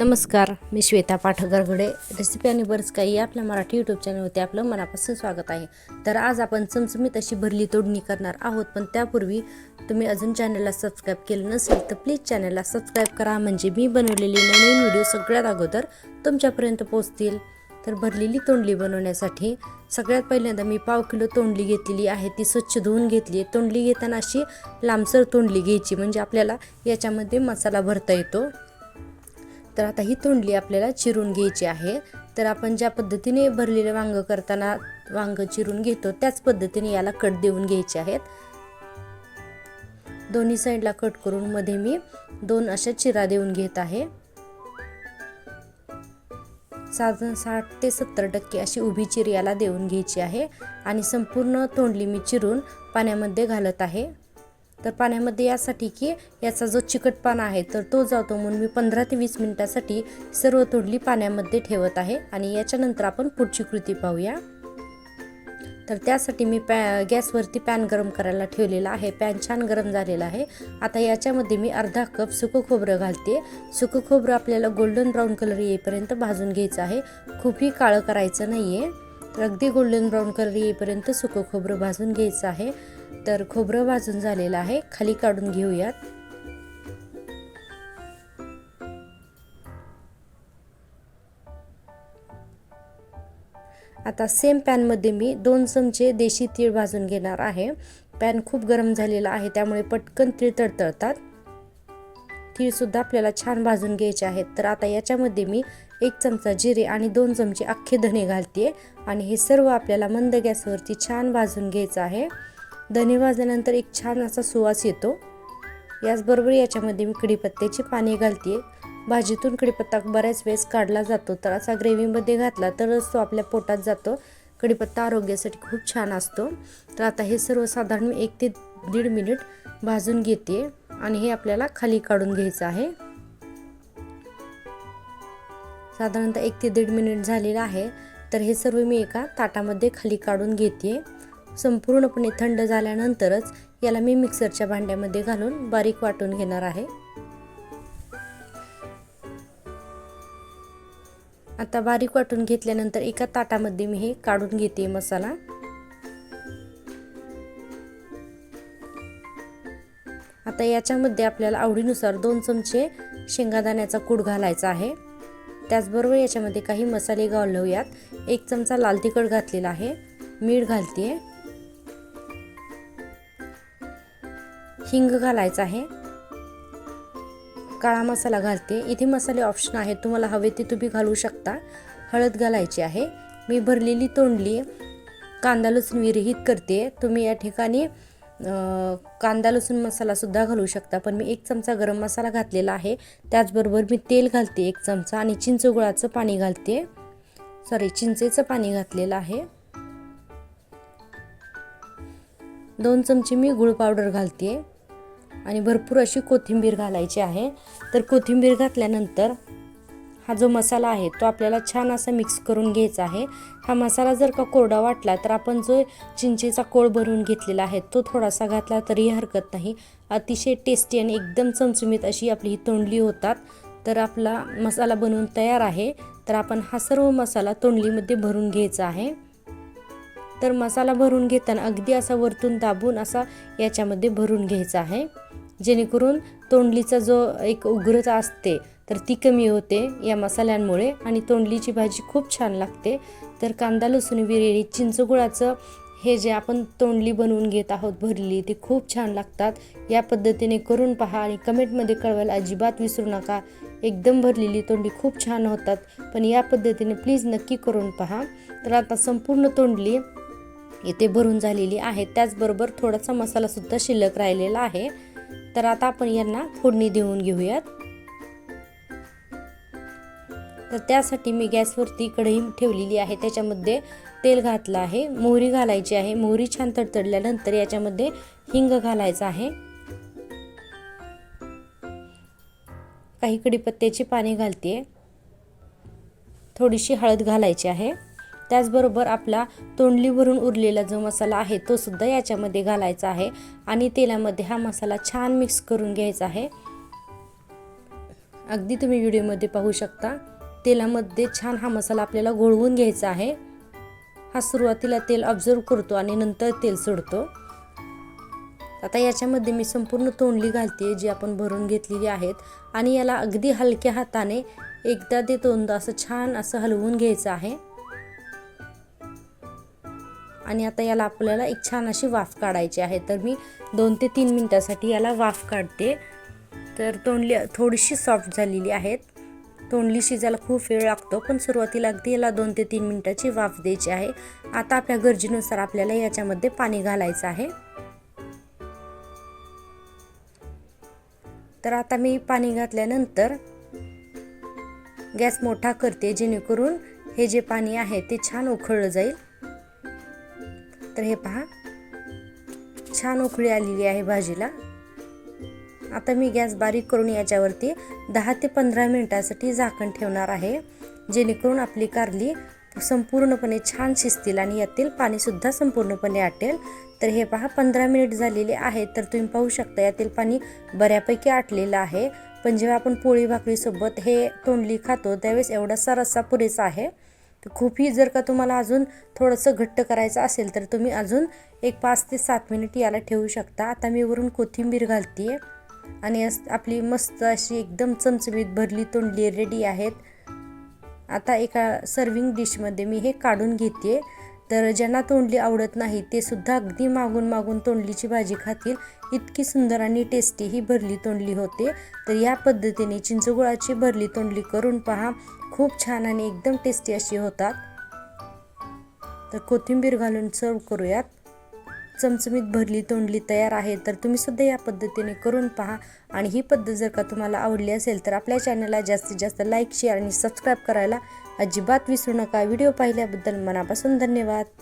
नमस्कार मी श्वेता पाठगरगडे रेसिपी आणि बरंच काही आपल्या मराठी यूट्यूब चॅनलवरती आपलं मनापासून स्वागत आहे. तर आज आपण चमचमीत अशी भरली तोडणी करणार आहोत पण त्यापूर्वी तुम्ही अजून चॅनलला सबस्क्राईब केलं नसेल तर प्लीज चॅनलला सबस्क्राईब करा. म्हणजे मी बनवलेली नवीन व्हिडिओ सगळ्यात अगोदर तुमच्यापर्यंत पोहोचतील. तर भरलेली तोंडली बनवण्यासाठी सगळ्यात पहिल्यांदा मी पाव किलो तोंडली घेतलेली आहे. ती स्वच्छ धुवून घेतली आहे. तोंडली घेताना अशी लांबसर तोंडली घ्यायची म्हणजे आपल्याला याच्यामध्ये मसाला भरता येतो. तर आता ही तोंडली आपल्याला चिरून घ्यायची आहे. तर आपण ज्या पद्धतीने भरलेलं वांगं करताना वांगं चिरून घेतो त्याच पद्धतीने याला कट देऊन घ्यायचे आहेत. दोन्ही साईडला कट करून मध्ये मी दोन अशा चिरा देऊन घेत आहे. साधारण साठ ते सत्तर टक्के अशी उभी चिरी याला देऊन घ्यायची आहे आणि संपूर्ण तोंडली मी चिरून पाण्यामध्ये घालत आहे. तर पाण्यामध्ये यासाठी की याचा जो चिकटपणा आहे तर तो जातो म्हणून मी पंधरा ते वीस मिनिटासाठी सर्व तोडली पाण्यामध्ये ठेवत आहे आणि याच्यानंतर आपण पुढची कृती पाहूया. तर त्यासाठी मी पॅ गॅसवरती पॅन गरम करायला ठेवलेला आहे. पॅन छान गरम झालेला आहे. आता याच्यामध्ये मी अर्धा कप सुकं खोबरं घालते. सुकं खोबरं आपल्याला गोल्डन ब्राऊन कलर येईपर्यंत भाजून घ्यायचं आहे. खूपही काळं करायचं नाही आहे तर अगदी गोल्डन ब्राऊन कलर येईपर्यंत सुकं खोबरं भाजून घ्यायचं आहे. तर खोबरं भाजून झालेलं आहे. खाली काढून घेऊयात. आता सेम पॅनमध्ये मी दोन चमचे देशी तीळ भाजून घेणार आहे. पॅन खूप गरम झालेला आहे त्यामुळे पटकन तीळ तळतळतात तीळसुद्धा आपल्याला छान भाजून घ्यायचे आहेत. तर आता याच्यामध्ये मी एक चमचा जिरे आणि दोन चमचे अख्खे धने घालते. आणि हे सर्व आपल्याला मंद गॅसवरती छान भाजून घ्यायचं आहे. धने भाजल्यानंतर एक छान असा सुवास येतो. याचबरोबर याच्यामध्ये मी कढीपत्त्याची पाने घालते भाजीतून कढीपत्ता बऱ्याच वेळेस काढला जातो तर असा ग्रेव्हीमध्ये घातला तरच तो आपल्या पोटात जातो. कढीपत्ता आरोग्यासाठी खूप छान असतो. तर आता हे सर्व साधारण मी एक ते दीड मिनिट भाजून घेते आणि हे आपल्याला खाली काढून घ्यायचं आहे. साधारणतः एक ते दीड मिनिट झालेलं आहे. तर हे सर्व मी एका ताटामध्ये खाली काढून घेते. संपूर्णपणे थंड झाल्यानंतरच याला मी मिक्सरच्या भांड्यामध्ये घालून बारीक वाटून घेणार आहे. आता बारीक वाटून घेतल्यानंतर एका ताटामध्ये मी हे काढून घेते मसाला. आता याच्यामध्ये आपल्याला आवडीनुसार दोन चमचे शेंगादाण्याचा कूड घालायचा आहे. त्याचबरोबर याच्यामध्ये काही मसाले घालूयात एक चमचा लाल तिखट घातलेला आहे. मीठ घालते हिंग घालायचा आहे. काळा मसाला घालते. इथे मसाले ऑप्शन आहेत. तुम्हाला हवे ते तुम्ही घालू शकता. हळद घालायची आहे. मी भरलेली तोंडली कांदा लसूण विरहित करते. तुम्ही या ठिकाणी कांदा लसूण मसालासुद्धा घालू शकता. पण मी एक चमचा गरम मसाला घातलेला आहे. त्याचबरोबर मी तेल घालते एक चमचा आणि चिंचगुळाचं पाणी घालते. सॉरी चिंचेचं पाणी घातलेलं आहे. दोन चमचे मी गुळ पावडर घालते. आणि भरपूर अशी कोथिंबीर घालायची आहे. तर कोथिंबीर घातल्यानंतर हा जो मसाला आहे तो आपल्याला छान असा मिक्स करून घ्यायचा आहे. हा मसाला जर का कोरडा वाटला तर आपण जो चिंचेचा कोळ भरून घेतलेला आहे तो थोडासा घातला तरी हरकत नाही. अतिशय टेस्टी आणि एकदम चमचमीत अशी आपली ही तोंडली होतात. तर आपला मसाला बनवून तयार आहे. तर आपण हा सर्व मसाला तोंडलीमध्ये भरून घ्यायचा आहे. तर मसाला भरून घेताना अगदी असा वरतून दाबून असा याच्यामध्ये भरून घ्यायचा आहे. जेणेकरून तोंडलीचा जो एक उग्रता असते तर ती कमी होते या मसाल्यांमुळे आणि तोंडलीची भाजी खूप छान लागते. तर कांदा लसूण विरेळी चिंचगुळाचं हे जे आपण तोंडली बनवून घेत आहोत भरली ती खूप छान लागतात. या पद्धतीने करून पहा आणि कमेंटमध्ये कळवायला अजिबात विसरू नका. एकदम भरलेली तोंडली खूप छान होतात. पण या पद्धतीने प्लीज नक्की करून पहा. तर आता संपूर्ण तोंडली इथे भरून झालेली आहे. त्याचबरोबर थोडासा मसालासुद्धा शिल्लक राहिलेला आहे. तर आता आपण यांना फोडणी देऊन घेऊयात. तर त्यासाठी मी गॅसवरती कढई ठेवलेली आहे. त्याच्यामध्ये तेल घातलं आहे. मोहरी घालायची आहे. मोहरी छान तडतडल्यानंतर याच्यामध्ये हिंग घालायचं आहे. काही कडीपत्त्याची पाने घालते थोडीशी हळद घालायची आहे. त्याचबरोबर आपला तोंडलीवरून उरलेला जो मसाला आहे तो सुद्धा याच्यामध्ये घालायचा आहे आणि तेलामध्ये हा मसाला छान मिक्स करून घ्यायचा आहे. अगदी तुम्ही व्हिडिओमध्ये पाहू शकता तेलामध्ये छान हा मसाला आपल्याला घोळवून घ्यायचा आहे. हा सुरुवातीला तेल ऑब्झर्व करतो आणि नंतर तेल सोडतो. आता याच्यामध्ये मी संपूर्ण तोंडली घालते जी आपण भरून घेतलेली आहेत आणि याला अगदी हलक्या हाताने एकदा ते तोंड असं छान असं हलवून घ्यायचं आहे. आणि आता याला आपल्याला एक छान अशी वाफ काढायची आहे. तर मी दोन ते तीन मिनटासाठी याला वाफ काढते. तर तोंडली थोडीशी सॉफ्ट झालेली आहेत. तोंडली शिजायला खूप वेळ लागतो पण सुरुवातीला अगदी याला दोन ते तीन मिनटाची वाफ द्यायची आहे. आता आपल्या गरजेनुसार आपल्याला याच्यामध्ये पाणी घालायचं आहे. तर आता मी पाणी घातल्यानंतर गॅस मोठा करते जेणेकरून हे जे पाणी आहे ते छान उखळलं जाईल. तर हे पहा. छान उकळी आलेली आहे भाजीला. आता मी गॅस बारीक करून याच्यावरती दहा ते पंधरा मिनिटासाठी झाकण ठेवणार आहे. जेणेकरून आपली कारली संपूर्णपणे छान शिजतील आणि यातील पाणीसुद्धा संपूर्णपणे आटेल. तर हे पहा पंधरा मिनिट झालेले आहे तर तुम्ही पाहू शकता यातील पाणी बऱ्यापैकी आटलेलं आहे. पण जेव्हा आपण पोळी भाकरीसोबत हे तोंडली खातो त्यावेळेस एवढासा रस्सा पुरेसा आहे. तर खूपही जर का तुम्हाला अजून थोडंसं घट्ट करायचं असेल तर तुम्ही अजून एक पाच ते सात मिनिट याला ठेवू शकता. आता मी वरून कोथिंबीर घालते आहे आणि आपली मस्त अशी एकदम चमचमीत भरली तोंडली रेडी आहेत. आता एका सर्विंग डिशमध्ये मी हे काढून घेते तर ज्यांना तोंडली आवडत नाही ते सुद्धा अगदी मागून मागून तोंडलीची भाजी खातील. इतकी सुंदर आणि टेस्टी ही भरली तोंडली होते. तर या पद्धतीने चिंचगुळाची भरली तोंडली करून पहा. खूप छान आणि एकदम टेस्टी अशी होतात. तर कोथिंबीर घालून सर्व करूयात. चमचमीत भरली तोंडली तयार आहे तर तुम्ही सुद्धा या पद्धतीने करून पहा. आणि ही पद्धत जर का तुम्हाला आवडली असेल तर आपल्या चॅनलला जास्तीत जास्त लाईक शेअर आणि सबस्क्राईब करायला अजिबात विसरू नका. व्हिडिओ पाहिल्याबद्दल मनापासून धन्यवाद.